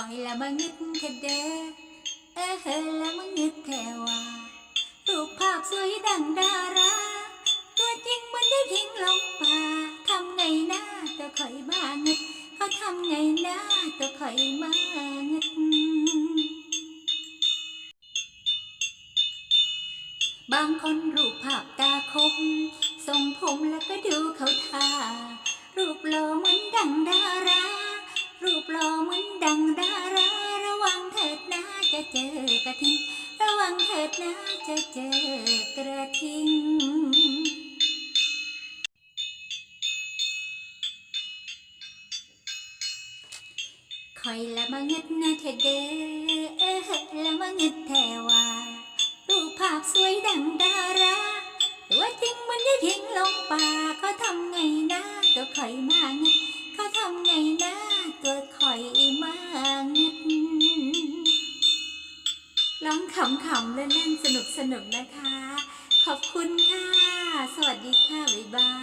คอยละมางึดแค่เดเออเฮละมางึดแค่ว่ารูปภาพสวยดังดารา ตัวจริงมันได้ทิ้งลงป่าทำไงนะตัวคอยมางึดเขาทำไงนะตัวคอยมางึดบางคนรูปภาพตาคมทรงผมแล้วก็ดูเขาท่ารูปหล่อเหมือนดังดารา นดังดาราระวังเถิดนะจะเจอกระทิง ระวังเถิดนะจะเจอกระทิง คอยละมางึดนะเธอเด้อเออละมางึดแทว่ารูปภาพสวยดังดาราตัวจริงมันได้ทิ้งลงป่าเขาทำไงนะตัวคอยมางึดเขาทำไงนะ ร้องขำๆเล่นๆสนุกๆนะคะ ขอบคุณค่ะ สวัสดีค่ะ บ๊ายบาย